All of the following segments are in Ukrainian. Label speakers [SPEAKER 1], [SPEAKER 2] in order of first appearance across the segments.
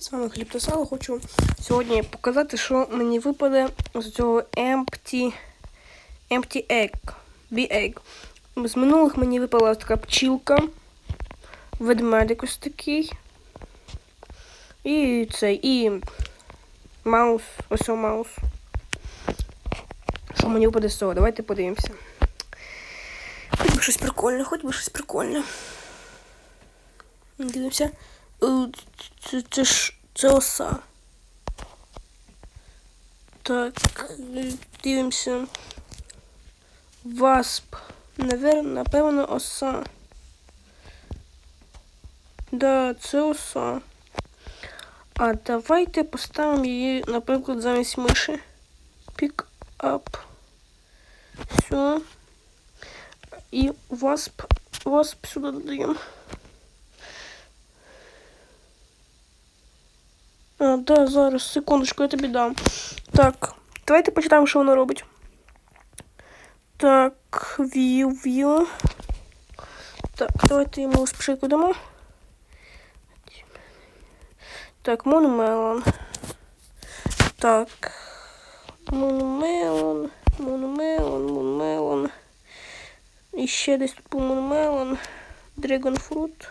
[SPEAKER 1] З вами Хліб. Хочу сьогодні показати, що мені випаде з цього Empty, empty Egg. Bee Egg. З минулих мені випала така пчілка, ведмедик ось такий. І цей, і маус, ось маус. Що мені випаде з цього? Давайте подивимося. Хоч би щось прикольне, хоч би щось прикольне. Дивимося. Е, Це, це це оса. Так, е, дивимося. Васп. Навер, напевно, оса. Да, це оса. А давайте поставимо її, наприклад, замість миші. Pick up. Все. І васп. Васп сюди додаємо. А, да, зараз, секундочку, я тобі дам. Так, давайте почитаємо, що вона робить. Так, view, view. Так, давайте йому спочатку дамо. Так, Moonmelon. Так. Moonmelon, Moonmelon, Moonmelon. І ще десь тут був Moonmelon. Dragon Fruit.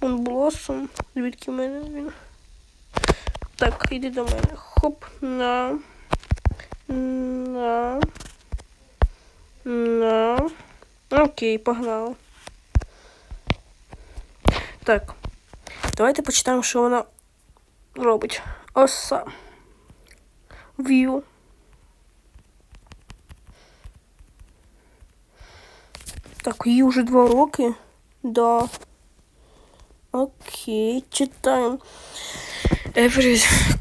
[SPEAKER 1] Moonblossom. Звідки в мене він? Так, іди до мене. Хоп, на. На. На. Окей, погнали. Так. Давайте почитаємо, що вона робить. Оса. View. Так, їй вже два роки. Да. Окей, читаємо.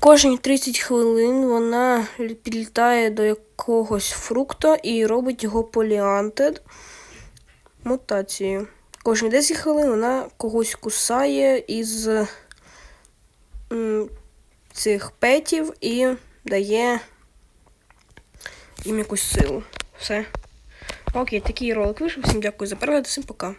[SPEAKER 1] Кожні 30 хвилин вона підлітає до якогось фрукта і робить його поліантед мутацією. Кожні 10 хвилин вона когось кусає із цих петів і дає їм якусь силу. Все. Окей, такий ролик вийшов. Всім дякую за перегляд, всім пока.